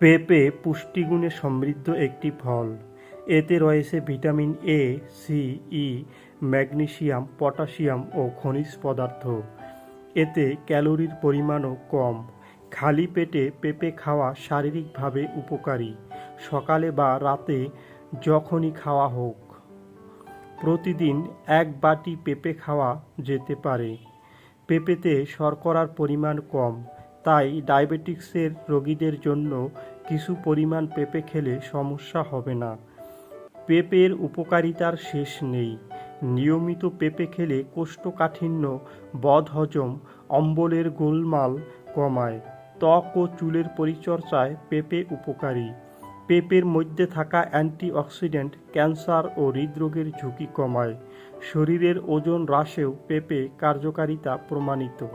পেঁপে পুষ্টিগুণে সমৃদ্ধ একটি ফল। এতে রয়েছে vitamin A C E magnesium potassium ও খনিজ পদার্থ। এতে ক্যালোরির পরিমাণও কম। খালি পেটে পেঁপে খাওয়া শারীরিকভাবে উপকারী। সকালে বা রাতে যখনই খাওয়া হোক। প্রতিদিন এক বাটি পেঁপে খাওয়া যেতে পারে। পেঁপেতে শর্করার পরিমাণ কম। তাই ডায়াবেটিক্সের রোগীদের জন্য কিছু পরিমাণ পেঁপে খেলে সমস্যা হবে না। পেঁপের উপকারিতার শেষ নেই। নিয়মিত পেঁপে খেলে কোষ্ঠকাঠিন্য, বদহজম, অম্বলের গোলমাল কমায়। ত্বক ও চুলের পরিচর্যায় পেঁপে উপকারী। পেঁপের মধ্যে থাকা অ্যান্টিঅক্সিডেন্ট ক্যান্সার ও হৃদরোগের ঝুঁকি কমায়। শরীরের ওজন হ্রাসেও পেঁপে কার্যকারিতা প্রমাণিত।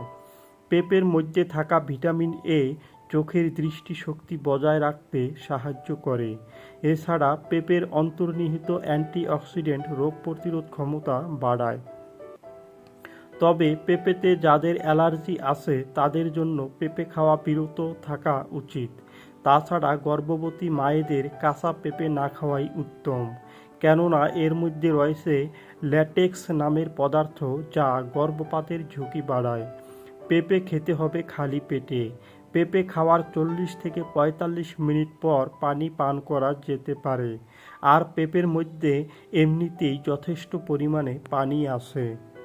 পেঁপের মধ্যে থাকা ভিটামিন এ চোখের দৃষ্টিশক্তি বজায় রাখতে সাহায্য করে। এছাড়া পেঁপের অন্তর্নিহিত অ্যান্টিঅক্সিডেন্ট রোগ প্রতিরোধ ক্ষমতা বাড়ায়। তবে পেঁপেতে যাদের অ্যালার্জি আছে, তাদের জন্য পেঁপে খাওয়া বিরত থাকা উচিত। তাছাড়া গর্ভবতী মায়েদের কাঁচা পেঁপে না খাওয়াই উত্তম। কেননা এর মধ্যে রয়েছে ল্যাটেক্স নামের পদার্থ যা গর্ভপাতের ঝুঁকি বাড়ায়। পেঁপে খেতে হবে খালি পেটে। পেঁপে খাওয়ার চল্লিশ থেকে পঁয়তাল্লিশ মিনিট পর পানি পান করা যেতে পারে। আর পেঁপের মধ্যে এমনিতেই যথেষ্ট পরিমাণে পানি আছে।